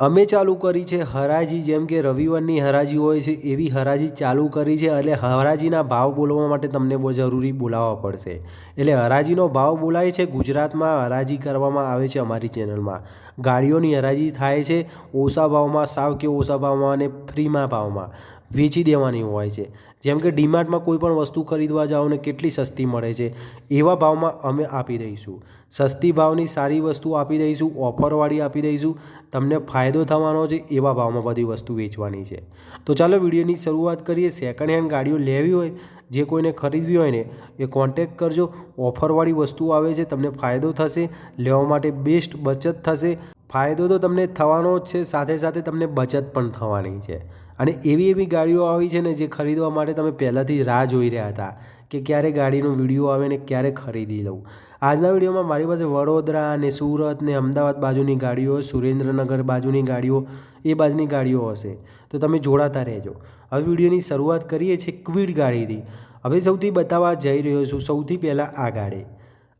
અમે ચાલુ કરી છે હરાજી, જેમ કે રવિવારની હરાજી હોય છે, એવી હરાજી ચાલુ કરી છે. એટલે હરાજીના ભાવ બોલવા માટે તમને બહુ જરૂરી બોલાવવા પડશે. એટલે હરાજીનો ભાવ બોલાય છે, ગુજરાતમાં હરાજી કરવામાં આવે છે અમારી ચેનલમાં. ગાડીઓની હરાજી થાય છે, ઓછા ભાવમાં, સાવ કે ઓછા ભાવમાં અને ફ્રીમાં ભાવમાં. વેચી દેવાની હોય છે. જેમ કે ડીમાર્ટમાં કોઈ પણ વસ્તુ ખરીદવા જાઓ ને કેટલી સસ્તી મળે છે, એવા ભાવમાં અમે આપી દઈશું. સસ્તી ભાવની સારી વસ્તુ આપી દઈશું, ઓફરવાળી આપી દઈશું. તમને ફાયદો થવાનો છે, એવા ભાવમાં બધી વસ્તુ વેચવાની છે. તો ચાલો વિડીયોની શરૂઆત કરીએ. સેકન્ડ હેન્ડ ગાડીઓ લેવી હોય, જે કોઈને ખરીદવી હોય ને, એ કોન્ટેક કરજો. ઓફરવાળી વસ્તુ આવે છે, તમને ફાયદો થશે. લેવા માટે બેસ્ટ બચત થશે. ફાયદો તો તમને થવાનો જ છે, સાથે સાથે તમને બચત પણ થવાની છે. અને એવી એવી ગાડીઓ આવી છે ને જે ખરીદવા માટે તમે પહેલાંથી રાહ જોઈ રહ્યા હતા કે ક્યારે ગાડીનો વીડિયો આવે ને ક્યારે ખરીદી લઉં. આજના વિડીયોમાં મારી પાસે વડોદરા ને સુરત ને અમદાવાદ બાજુની ગાડીઓ, સુરેન્દ્રનગર બાજુની ગાડીઓ, એ બાજુની ગાડીઓ હશે. તો તમે જોડાતા રહેજો. હવે વિડીયોની શરૂઆત કરીએ છીએ ક્વિડ ગાડીથી. હવે સૌથી બતાવવા જઈ રહ્યો છું સૌથી પહેલાં આ ગાડી.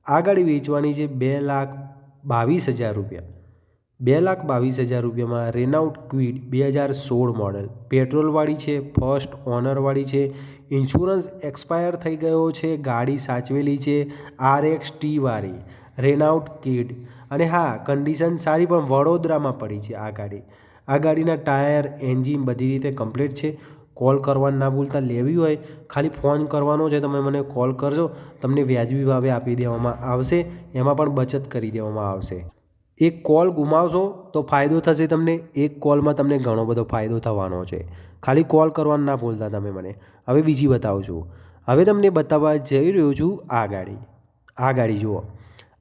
આ ગાડી વેચવાની છે બે લાખ બાવીસ હજાર રૂપિયા. બે લાખ બાવીસ હજાર રૂપિયામાં રેનાઉટ ક્વિડ બે હજાર સોળ મોડલ પેટ્રોલવાળી છે ફર્સ્ટ ઓનરવાળી છે ઇન્સ્યોરન્સ એક્સપાયર થઈ ગયો છે, ગાડી સાચવેલી છે, આર એક્સ ટીવાળી રેનાઉટ કિડ અને હા કન્ડિશન સારી પણ વડોદરામાં પડી છે આ ગાડી. આ ગાડીના ટાયર એન્જિન બધી રીતે કમ્પ્લીટ છે. કોલ કરવાનું ના ભૂલતા લેવી હોય, ખાલી ફોન કરવાનો છે, તમે મને કોલ કરજો. તમને વ્યાજબી ભાવે આપી દેવામાં આવશે, એમાં પણ બચત કરી દેવામાં આવશે. એક કોલ ગુમાવશો તો ફાયદો થશે તમને. એક કોલમાં તમને ઘણો બધો ફાયદો થવાનો છે. ખાલી કોલ કરવાનું ના ભૂલતા તમે મને. હવે બીજી બતાવું છું. હવે તમને બતાવવા જઈ રહ્યો છું આ ગાડી. આ ગાડી જુઓ.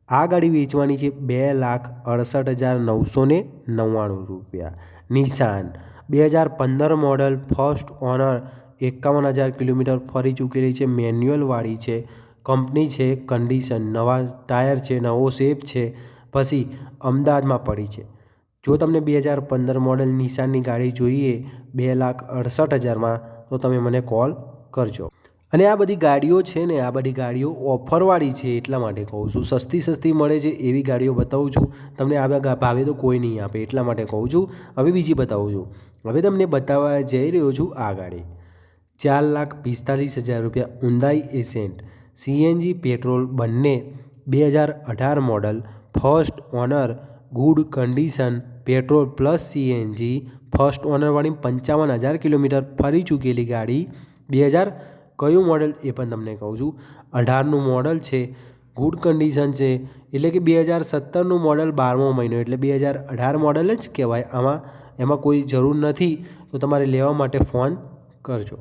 આ ગાડી વેચવાની છે બે લાખ અડસઠ હજાર નવસો ને નવ્વાણું રૂપિયા. નિશાન બે હજાર પંદર મોડલ ફર્સ્ટ ઓનર એકાવન હજાર કિલોમીટર ફરી ચૂકેલી છે. મેન્યુઅલવાળી છે. કંપની છે કન્ડિશન નવા ટાયર છે, નવો શેપ છે. પછી અમદાવાદમાં પડી છે. જો તમને બે હજાર પંદર મોડલ નિશાનની ગાડી જોઈએ બે લાખ અડસઠ હજારમાં, તો તમે મને કોલ કરજો. અને આ બધી ગાડીઓ છે ને, આ બધી ગાડીઓ ઓફરવાળી છે એટલા માટે કહું છું. સસ્તી સસ્તી મળે છે એવી ગાડીઓ બતાવું છું. તમને આ ભાવે તો કોઈ નહીં આપે એટલા માટે કહું છું. હવે બીજી બતાવું છું. હવે તમને બતાવવા જઈ રહ્યો છું આ ગાડી. ચાર લાખ પિસ્તાલીસ હજાર રૂપિયા ઊંદાઈ એસેન્ટ સીએનજી પેટ્રોલ બંને બે હજાર અઢાર model first owner good condition petrol plus CNG. First ઓનરવાળી પંચાવન હજાર કિલોમીટર ફરી ચૂકેલી ગાડી. બે હજાર કયું મોડલ એ પણ તમને કહું છું. અઢારનું મોડલ છે, ગુડ કન્ડિશન છે, એટલે કે બે હજાર સત્તરનું મોડલ બારમો મહિનો, એટલે બે હજાર અઢાર મોડલ જ કહેવાય. આમાં, એમાં કોઈ જરૂર નથી, તો તમારે લેવા માટે ફોન કરજો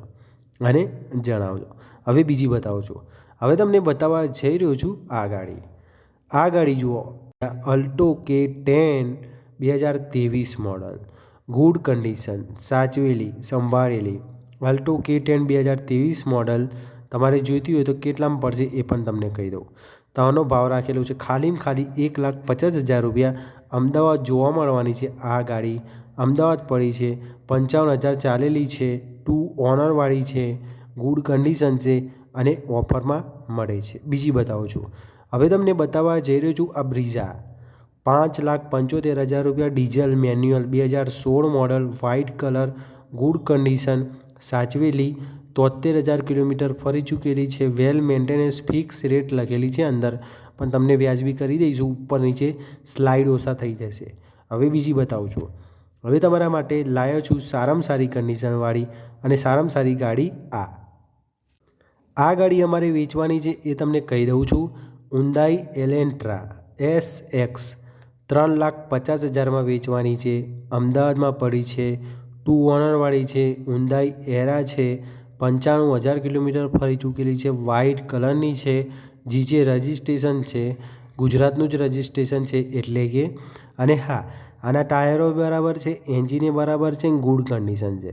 અને જણાવજો. હવે બીજી બતાવું છું. હવે તમને બતાવવા જઈ રહ્યો છું આ ગાડી. આ ગાડી જુઓ. અલ્ટો કે ટેન બે હજાર ત્રેવીસ મોડલ. ગુડ કન્ડિશન સાચવેલી, સંભાળેલી. અલ્ટો કે ટેન બે હજાર ત્રેવીસ મોડલ તમારે જોઈતી હોય તો કેટલામાં પડશે એ પણ તમને કહી દઉં. તાનો ભાવ રાખેલો છે ખાલીમાં ખાલી એક લાખ પચાસ હજાર રૂપિયા. અમદાવાદ જોવા મળવાની છે આ ગાડી. અમદાવાદ પડી છે, પંચાવન હજાર ચાલેલી છે, ટુ ઓનરવાળી છે, ગુડ કન્ડિશન છે અને ઓફરમાં મળે છે. બીજી બતાવું છું. હવે તમને બતાવવા જઈ રહ્યો છું આ બ્રીઝા પાંચ લાખ પંચોતેર હજાર રૂપિયા ડીઝલ મેન્યુઅલ, બે હજાર સોળ model, white colour, good condition, સાચવેલી તોતેર હજાર કિલોમીટર ફરી ચૂકેલી છે, વેલ મેન્ટેનન્સ, ફિક્સ રેટ લખેલી છે અંદર. પણ તમને વ્યાજબી કરી દઈશું, ઉપર નીચે સ્લાઇડ ઓછા થઈ જશે. હવે બીજી બતાવું છું. હવે તમારા માટે લાયો છું સારામાં સારી કન્ડિશનવાળી અને સારામાં સારી ગાડી આ. આ ગાડી અમારે વેચવાની છે એ તમને કહી દઉં છું. ઉંદાઈ એલેન્ટ્રા એસ એક્સ ત્રણ લાખ પચાસ હજારમાં વેચવાની છે. અમદાવાદમાં પડી છે. ટુ ઓનરવાળી છે. ઉંદાઈ એરા છે. પંચાણું હજાર કિલોમીટર ફરી ચૂકેલી છે. વ્હાઇટ કલરની છે. જીજે રજિસ્ટ્રેશન છે. ગુજરાતનું જ રજિસ્ટ્રેશન છે એટલે કે અને હા, આના ટાયરો બરાબર છે. એન્જિને બરાબર છે. ગુડ કન્ડિશન છે.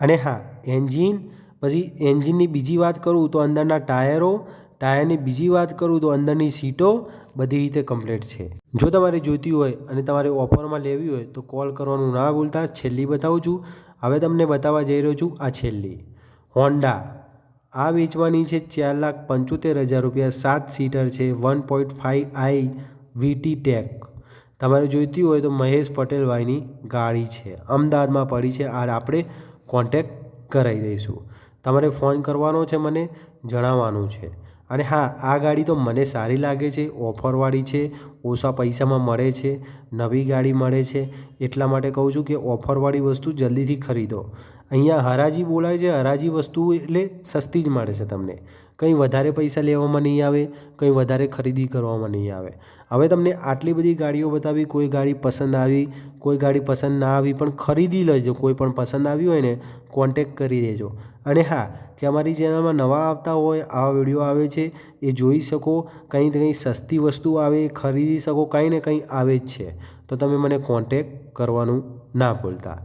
અને હા એન્જિન પછી એન્જિનની બીજી વાત કરું તો અંદરના ટાયરો ટાયરની બીજી વાત કરું તો અંદરની સીટો બધી રીતે કમ્પ્લીટ છે. જો તમારે જોઈતી હોય અને તમારે ઓફરમાં લેવી હોય તો કોલ કરવાનું ના ભૂલતા, છેલ્લી બતાવું છું. હવે તમને બતાવવા જઈ રહ્યો છું આ છેલ્લી. હોન્ડા. આ વેચવાની છે ચાર લાખ પંચોતેર હજાર રૂપિયા. સાત સીટર છે, one point five I VTEC. તમારે જોઈતી હોય તો મહેશ પટેલભાઈની ગાડી છે. અમદાવાદમાં પડી છે. આ આપણે કોન્ટેક કરાવી દઈશું. તમારે ફોન કરવાનો છે મને, જણાવવાનું છે. અને હા, આ ગાડી તો મને સારી લાગે છે, ઓફરવાળી છે, ઓછા પૈસામાં મળે છે, નવી ગાડી મળે છે. એટલા માટે કહું છું કે ઓફરવાળી વસ્તુ જલ્દીથી ખરીદો. અહીંયા હરાજી બોલાય છે, હરાજી વસ્તુ એટલે સસ્તી જ મળે છે તમને. કંઈ વધારે પૈસા લેવામાં નહીં આવે, કંઈ વધારે ખરીદી કરવામાં નહીં આવે. હવે તમને આટલી બધી ગાડીઓ બતાવી, કોઈ ગાડી પસંદ આવી, કોઈ ગાડી પસંદ ના આવી, પણ ખરીદી લેજો. કોઈ પણ પસંદ આવી હોય ને કોન્ટેક કરી દેજો. અને હા, કે અમારી ચેનલમાં નવા આવતા હોય, આવા વીડિયો આવે છે, એ જોઈ શકો. કંઈ કંઈ સસ્તી વસ્તુ આવે, ખરીદી શકો, કંઈ ને કંઈ આવે જ છે. તો તમે મને કોન્ટેક કરવાનું ના ભૂલતા.